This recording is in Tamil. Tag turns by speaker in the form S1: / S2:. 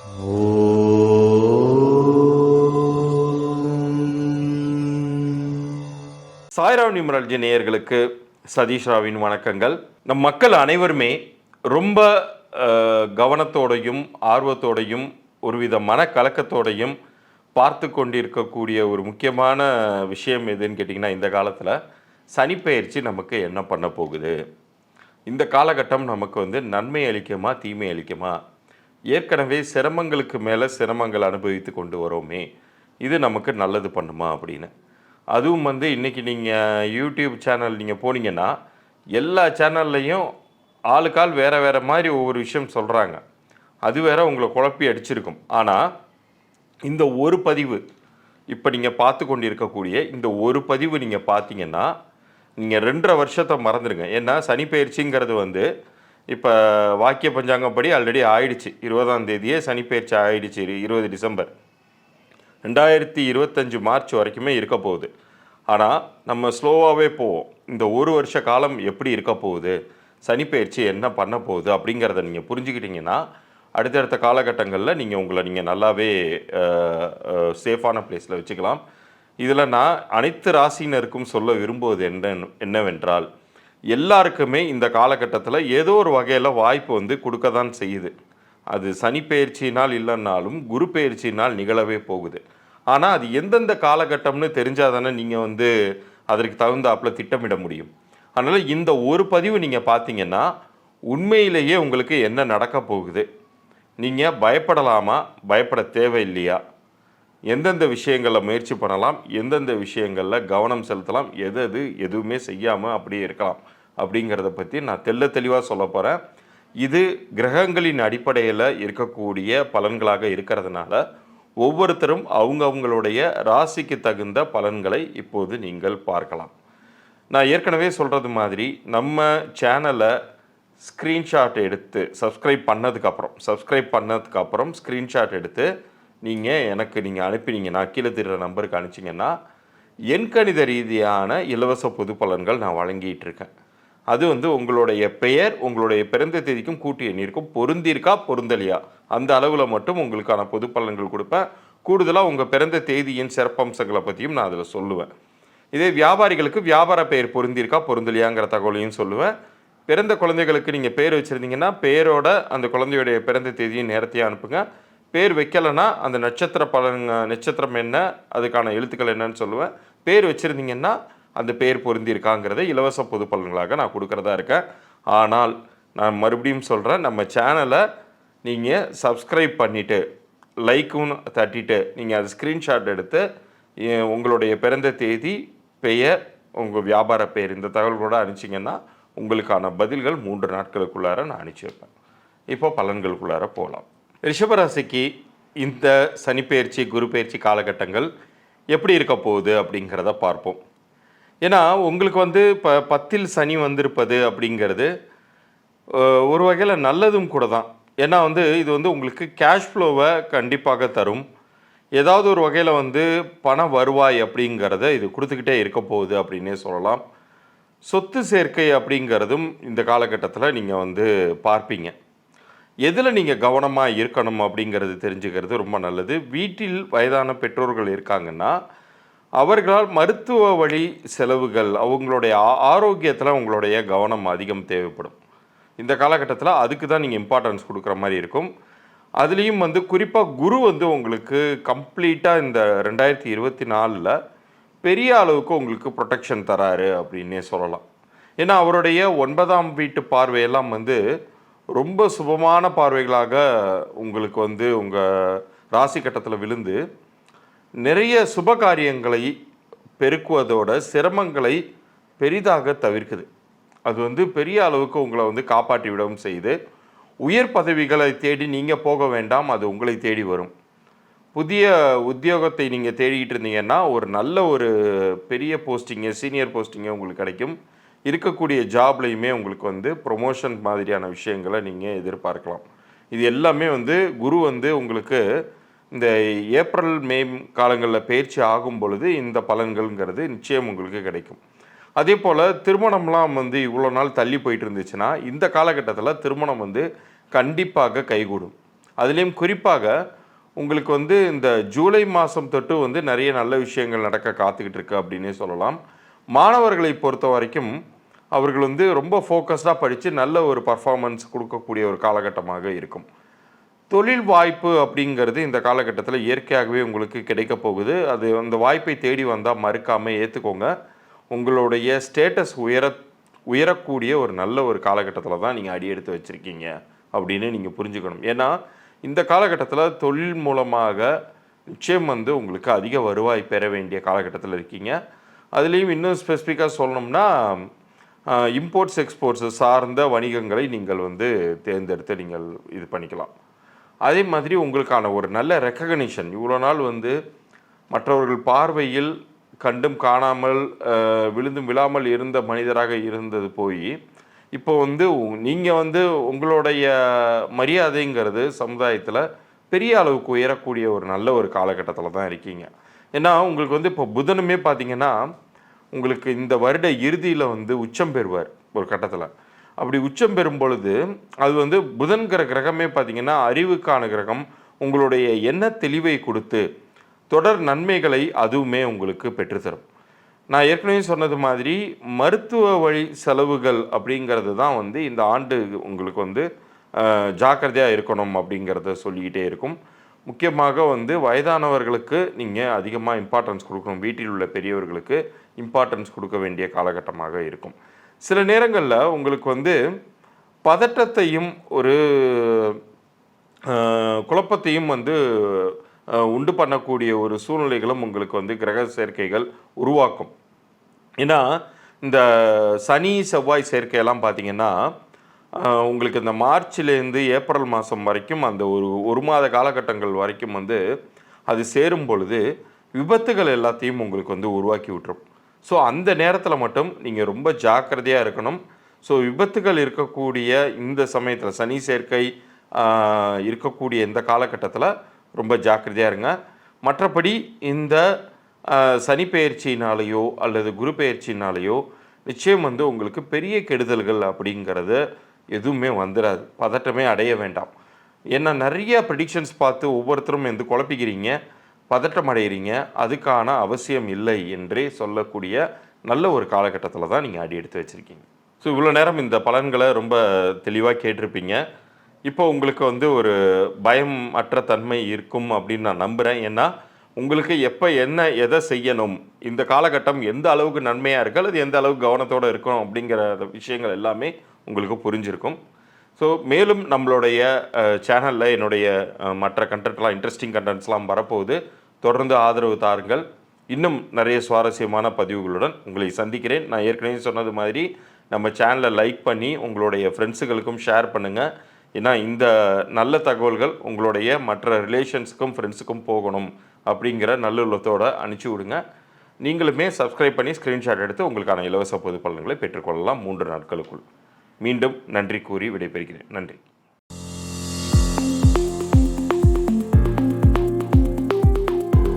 S1: சாய்ராவ் நிமரல்ஜி நேயர்களுக்கு சதீஷ் ராவின் வணக்கங்கள். நம் மக்கள் அனைவருமே ரொம்ப கவனத்தோடையும் ஆர்வத்தோடையும் ஒருவித மனக்கலக்கத்தோடையும் பார்த்து கொண்டிருக்கக்கூடிய ஒரு முக்கியமான விஷயம் எதுன்னு கேட்டிங்கன்னா இந்த காலத்தில் சனிப்பெயர்ச்சி நமக்கு என்ன பண்ண போகுது? இந்த காலகட்டம் நமக்கு வந்து நன்மை அளிக்குமா தீமை அளிக்குமா? ஏற்கனவே சிரமங்களுக்கு மேலே சிரமங்கள் அனுபவித்து கொண்டு வரோமே. இது நமக்கு நல்லது பண்ணுமா அப்படின்னு. அதுவும் வந்து இன்றைக்கி நீங்கள் யூடியூப் சேனல் நீங்கள் போனீங்கன்னா எல்லா சேனல்லையும் ஆளுக்கால் வேறு வேறு மாதிரி ஒவ்வொரு விஷயம் சொல்கிறாங்க அது வேற உங்களை குழப்பி அடிச்சிருக்கும். ஆனால் இந்த ஒரு பதிவு இப்போ நீங்கள் பார்த்து கொண்டிருக்கக்கூடிய இந்த ஒரு பதிவு நீங்கள் பார்த்தீங்கன்னா நீங்கள் ரெண்டரை வருஷத்தை மறந்துடுங்க ஏன்னா சனி பயிற்சிங்கிறது வந்து இப்போ வாக்கிய பஞ்சாங்கப்படி ஆல்ரெடி ஆயிடுச்சு. இருபதாம் தேதியே சனிப்பெயர்ச்சி ஆயிடுச்சு. இருபது டிசம்பர். ரெண்டாயிரத்தி இருபத்தஞ்சு மார்ச் வரைக்குமே இருக்க போகுது. ஆனால் நம்ம ஸ்லோவாகவே போவோம். இந்த ஒரு வருஷ காலம் எப்படி இருக்க போகுது? சனிப்பெயர்ச்சி என்ன பண்ண போகுது? அப்படிங்கிறத நீங்கள் புரிஞ்சுக்கிட்டிங்கன்னா அடுத்தடுத்த காலகட்டங்களில் நீங்கள் உங்களை நீங்கள் நல்லாவே சேஃபான பிளேஸில் வச்சுக்கலாம். இதில் நான் அனைத்து ராசினருக்கும் சொல்ல விரும்புவது என்ன என்னவென்றால் எல்லாருக்குமே இந்த காலகட்டத்தில் ஏதோ ஒரு வகையில் வாய்ப்பு வந்து கொடுக்க தான் செய்யுது. அது சனி பயிற்சினால் இல்லைன்னாலும் குரு பயிற்சினால் நிகழவே போகுது. ஆனால் அது எந்தெந்த காலகட்டம்னு தெரிஞ்சால் தானே நீங்கள் வந்து அதற்கு தகுந்தாப்புல திட்டமிட முடியும். அதனால் இந்த ஒரு பதிவு நீங்கள் பார்த்தீங்கன்னா உண்மையிலேயே உங்களுக்கு என்ன நடக்க போகுது? நீங்கள் பயப்படலாமா? பயப்பட தேவையில்லையா? எந்தெந்த விஷயங்களில் முயற்சி பண்ணலாம் எந்தெந்த விஷயங்களில் கவனம் செலுத்தலாம் எது எது எதுவுமே செய்யாமல் அப்படியே இருக்கலாம் அப்படிங்கிறத பற்றி நான் தெள்ள தெளிவாக சொல்ல போகிறேன் இது கிரகங்களின் அடிப்படையில் இருக்கக்கூடிய பலன்களாக இருக்கிறதுனால ஒவ்வொருத்தரும் அவங்க அவங்களுடைய ராசிக்கு தகுந்த பலன்களை இப்போது நீங்கள் பார்க்கலாம். நான் ஏற்கனவே சொல்கிறது மாதிரி நம்ம சேனலை ஸ்க்ரீன்ஷாட் எடுத்து சப்ஸ்கிரைப் பண்ணதுக்கப்புறம் சப்ஸ்கிரைப் பண்ணதுக்கப்புறம் ஸ்க்ரீன்ஷாட் எடுத்து நீங்கள் எனக்கு நீங்கள் அனுப்பினீங்கன்னா கீழே திருற நம்பருக்கு அனுப்பிச்சிங்கன்னா எண்கணித ரீதியான இலவச பொது பலன்கள் நான் வழங்கிட்டு இருக்கேன். அது வந்து உங்களுடைய பெயர் உங்களுடைய பிறந்த தேதிக்கும் கூட்டு எண்ணிற்கும் பொருந்திருக்கா பொருந்தலையா? அந்த அளவில் மட்டும் உங்களுக்கான பொது பலன்கள் கொடுப்பேன். கூடுதலாக உங்கள் பிறந்த தேதியின் சிறப்பம்சங்களை பற்றியும் நான் அதில் சொல்லுவேன். இதே வியாபாரிகளுக்கு வியாபார பெயர் பொருந்திருக்கா பொருந்தலையாங்கிற தகவலையும் சொல்லுவேன். பிறந்த குழந்தைகளுக்கு நீங்கள் பேர் வச்சுருந்தீங்கன்னா பேரோட அந்த குழந்தையுடைய பிறந்த தேதியும் நேரத்தையும் அனுப்புங்க. பேர் வைக்கலைன்னா அந்த நட்சத்திர பலன் நட்சத்திரம் என்ன அதுக்கான எழுத்துக்கள் என்னன்னு சொல்லுவேன். பேர் வச்சுருந்தீங்கன்னா அந்த பேர் பொருந்திருக்காங்கிறத இலவச பொது பலன்களாக நான் கொடுக்குறதா இருக்கேன். ஆனால் நான் மறுபடியும் சொல்கிறேன் நம்ம சேனலை நீங்கள் சப்ஸ்கிரைப் பண்ணிவிட்டு லைக்கும் தட்டிட்டு நீங்கள் அது ஸ்க்ரீன்ஷாட் எடுத்து உங்களுடைய பிறந்த தேதி பெயர் உங்கள் வியாபார பெயர் இந்த தகவல்களோட அனுப்பிச்சிங்கன்னா உங்களுக்கான பதில்கள் மூன்று நாட்களுக்குள்ளார நான் அனுப்பிச்சி வைப்பேன். இப்போ பலன்களுக்குள்ளார போகலாம். ரிஷபராசிக்கு இந்த சனிப்பெயர்ச்சி குரு பயிற்சி காலகட்டங்கள் எப்படி இருக்க போகுது அப்படிங்கிறத பார்ப்போம். ஏன்னா உங்களுக்கு வந்து இப்போ பத்தில் சனி வந்திருப்பது அப்படிங்கிறது ஒரு வகையில் நல்லதும் கூட தான். ஏன்னா வந்து இது வந்து உங்களுக்கு கேஷ் ஃப்ளோவை கண்டிப்பாக தரும். ஏதாவது ஒரு வகையில் வந்து பண வருவாய் அப்படிங்கிறத இது கொடுத்துக்கிட்டே இருக்க போகுது அப்படின்னே சொல்லலாம். சொத்து சேர்க்கை அப்படிங்கிறதும் இந்த காலகட்டத்தில் நீங்கள் வந்து பார்ப்பீங்க. எதில் நீங்கள் கவனமாக இருக்கணும் அப்படிங்கிறது தெரிஞ்சுக்கிறது ரொம்ப நல்லது. வீட்டில் வயதான பெற்றோர்கள் இருக்காங்கன்னா அவர்களால் மருத்துவ வழி செலவுகள் அவங்களுடைய ஆரோக்கியத்தில் உங்களுடைய கவனம் அதிகம் தேவைப்படும். இந்த காலகட்டத்தில் அதுக்கு தான் நீங்கள் இம்பார்ட்டன்ஸ் கொடுக்குற மாதிரி இருக்கும். அதுலேயும் வந்து குறிப்பாக குரு வந்து உங்களுக்கு கம்ப்ளீட்டாக இந்த ரெண்டாயிரத்தி இருபத்தி நாலில் பெரிய அளவுக்கு உங்களுக்கு ப்ரொடெக்ஷன் தராரு அப்படின்னே சொல்லலாம். ஏன்னா அவருடைய ஒன்பதாம் வீட்டு பார்வையெல்லாம் வந்து ரொம்ப சுபமான பார்வைகளாக உங்களுக்கு வந்து உங்கள் ராசி கட்டத்தில் விழுந்து நிறைய சுப காரியங்களை பெருக்குவதோட சிரமங்களை பெரிதாக தவிர்க்குது. அது வந்து பெரிய அளவுக்கு உங்களை வந்து காப்பாற்றி விடவும் செய்து உயர் பதவிகளை தேடி நீங்கள் போக வேண்டாம் அது உங்களை தேடி வரும். புதிய உத்தியோகத்தை நீங்கள் தேடிக்கிட்டு இருந்தீங்கன்னா ஒரு நல்ல ஒரு பெரிய போஸ்டிங்கு சீனியர் போஸ்டிங்கு உங்களுக்கு கிடைக்கும். இருக்கக்கூடிய ஜாப்லையுமே உங்களுக்கு வந்து ப்ரொமோஷன் மாதிரியான விஷயங்களை நீங்கள் எதிர்பார்க்கலாம். இது எல்லாமே வந்து குரு வந்து உங்களுக்கு இந்த ஏப்ரல் மே காலங்களில் பயிற்சி ஆகும் பொழுது இந்த பலன்கள்ங்கிறது நிச்சயம் உங்களுக்கு கிடைக்கும். அதே போல் திருமணம்லாம் வந்து இவ்வளோ நாள் தள்ளி போயிட்டு இருந்துச்சுன்னா இந்த காலகட்டத்தில் திருமணம் வந்து கண்டிப்பாக கைகூடும். அதுலேயும் குறிப்பாக உங்களுக்கு வந்து இந்த ஜூலை மாதம் தொட்டு வந்து நிறைய நல்ல விஷயங்கள் நடக்க காத்துக்கிட்டு இருக்கு அப்படின்னே சொல்லலாம். மாணவர்களை பொறுத்த வரைக்கும் அவர்கள் வந்து ரொம்ப ஃபோக்கஸ்டாக படித்து நல்ல ஒரு பர்ஃபார்மன்ஸ் கொடுக்கக்கூடிய ஒரு காலகட்டமாக இருக்கும். தொழில் வாய்ப்பு அப்படிங்கிறது இந்த காலகட்டத்தில் இயற்கையாகவே உங்களுக்கு கிடைக்க போகுது. அது அந்த வாய்ப்பை தேடி வந்தால் மறுக்காமல் ஏற்றுக்கோங்க உங்களுடைய ஸ்டேட்டஸ் உயர உயரக்கூடிய ஒரு நல்ல ஒரு காலகட்டத்தில் தான் நீங்கள் அடி எடுத்து வச்சுருக்கீங்க அப்படின்னு நீங்கள் புரிஞ்சுக்கணும். ஏன்னா இந்த காலகட்டத்தில் தொழில் மூலமாக நிச்சயம் வந்து உங்களுக்கு அதிக வருவாய் பெற வேண்டிய காலகட்டத்தில் இருக்கீங்க. அதுலேயும் இன்னும் ஸ்பெசிஃபிக்காக சொல்லணும்னா இம்போர்ட்ஸ் எக்ஸ்போர்ட்ஸ் சார்ந்த வணிகங்களை நீங்கள் வந்து தேர்ந்தெடுத்து நீங்கள் இது பண்ணிக்கலாம். அதே மாதிரி உங்களுக்கான ஒரு நல்ல ரெக்கக்னிஷன் இவ்வளோ நாள் வந்து மற்றவர்கள் பார்வையில் கண்டும் காணாமல் விழுந்தும் விழாமல் இருந்த மனிதராக இருந்தது போய் இப்போ வந்து நீங்கள் வந்து உங்களுடைய மரியாதைங்கிறது சமுதாயத்தில் பெரிய அளவுக்கு உயரக்கூடிய ஒரு நல்ல ஒரு காலகட்டத்தில் தான் இருக்கீங்க. ஏன்னா உங்களுக்கு வந்து இப்போ புதனுமே பார்த்தீங்கன்னா உங்களுக்கு இந்த வருட இறுதியில் வந்து உச்சம் பெறுவார் ஒரு கட்டத்தில். அப்படி உச்சம் பெறும் பொழுது அது வந்து புதன்கிற கிரகமே பார்த்திங்கன்னா அறிவுக்கான கிரகம் உங்களுடைய எண்ண தெளிவை கொடுத்து தொடர் நன்மைகளை அதுவுமே உங்களுக்கு பெற்றுத்தரும் நான் ஏற்கனவே சொன்னது மாதிரி மருத்துவ வழி செலவுகள் அப்படிங்கிறது தான் வந்து இந்த ஆண்டு உங்களுக்கு வந்து ஜாக்கிரதையாக இருக்கணும் அப்படிங்கிறத சொல்லிக்கிட்டே இருக்கும். முக்கியமாக வந்து வயதானவர்களுக்கு நீங்கள் அதிகமாக இம்பார்ட்டன்ஸ் கொடுக்கணும். வீட்டில் உள்ள பெரியவர்களுக்கு இம்பார்ட்டன்ஸ் கொடுக்க வேண்டிய காலகட்டமாக இருக்கும். சில நேரங்களில் உங்களுக்கு வந்து பதட்டத்தையும் ஒரு குழப்பத்தையும் வந்து உண்டு பண்ணக்கூடிய ஒரு சூழ்நிலைகளும் உங்களுக்கு வந்து கிரக சேர்க்கைகள் உருவாக்கும். ஏன்னா இந்த சனி செவ்வாய் சேர்க்கையெல்லாம் பார்த்தீங்கன்னா உங்களுக்கு இந்த மார்ச்லேருந்து ஏப்ரல் மாதம் வரைக்கும் அந்த ஒரு ஒரு மாத காலகட்டங்கள் வரைக்கும் வந்து அது சேரும் பொழுது விபத்துகள் எல்லாத்தையும் உங்களுக்கு வந்து உருவாக்கி விட்டுரும். ஸோ அந்த நேரத்தில் மட்டும் நீங்கள் ரொம்ப ஜாக்கிரதையாக இருக்கணும். ஸோ விபத்துகள் இருக்கக்கூடிய இந்த சமயத்தில் சனி சேர்க்கை இருக்கக்கூடிய இந்த காலகட்டத்தில் ரொம்ப ஜாக்கிரதையாக இருங்க. மற்றபடி இந்த சனி பெயர்ச்சியினாலேயோ அல்லது குரு பெயர்ச்சினாலேயோ நிச்சயம் வந்து உங்களுக்கு பெரிய கெடுதல்கள் அப்படிங்கிறது எதுவுமே வந்துடாது பதட்டமே அடைய வேண்டாம். ஏன்னா நிறைய ப்ரிடிக்ஷன்ஸ் பார்த்து ஒவ்வொருத்தரும் வந்து குழப்பிக்கிறீங்க பதட்டம் அடைகிறீங்க அதுக்கான அவசியம் இல்லை என்றே சொல்லக்கூடிய நல்ல ஒரு காலகட்டத்தில் தான் நீங்கள் அடி எடுத்து வச்சுருக்கீங்க. ஸோ இவ்வளோ நேரம் இந்த பலன்களை ரொம்ப தெளிவாக கேட்டிருப்பீங்க. இப்போ உங்களுக்கு வந்து ஒரு பயம் அற்ற தன்மை இருக்கும் அப்படின்னு நான் நம்புகிறேன் ஏன்னா உங்களுக்கு எப்போ என்ன எதை செய்யணும் இந்த காலகட்டம் எந்த அளவுக்கு நன்மையாக இருக்கு அல்லது எந்த அளவுக்கு கவனத்தோடு இருக்கும் அப்படிங்கிற விஷயங்கள் எல்லாமே உங்களுக்கு புரிஞ்சிருக்கும். ஸோ மேலும் நம்மளுடைய சேனலில் என்னுடைய மற்ற கண்டென்ட்லாம் இன்ட்ரெஸ்டிங் கண்டென்ட்ஸ்லாம் வரப்போகுது. தொடர்ந்து ஆதரவு தாருங்கள். இன்னும் நிறைய சுவாரஸ்யமான பதிவுகளுடன் உங்களை சந்திக்கிறேன். நான் ஏற்கனவே சொன்னது மாதிரி நம்ம சேனலை லைக் பண்ணி உங்களுடைய ஃப்ரெண்ட்ஸுகளுக்கும் ஷேர் பண்ணுங்கள் ஏன்னா இந்த நல்ல தகவல்கள் உங்களுடைய மற்ற ரிலேஷன்ஸுக்கும் ஃப்ரெண்ட்ஸுக்கும் போகணும் அப்படிங்கிற நல்லுள்ளத்தோடு அனுப்பிச்சி விடுங்க. நீங்களுமே சப்ஸ்கிரைப் பண்ணி ஸ்க்ரீன்ஷாட் எடுத்து உங்களுக்கான இலவச பொது பலன்களை பெற்றுக்கொள்ளலாம் மூன்று நாட்களுக்குள். மீண்டும் நன்றி கூறி விடைபெறுகிறேன். நன்றி.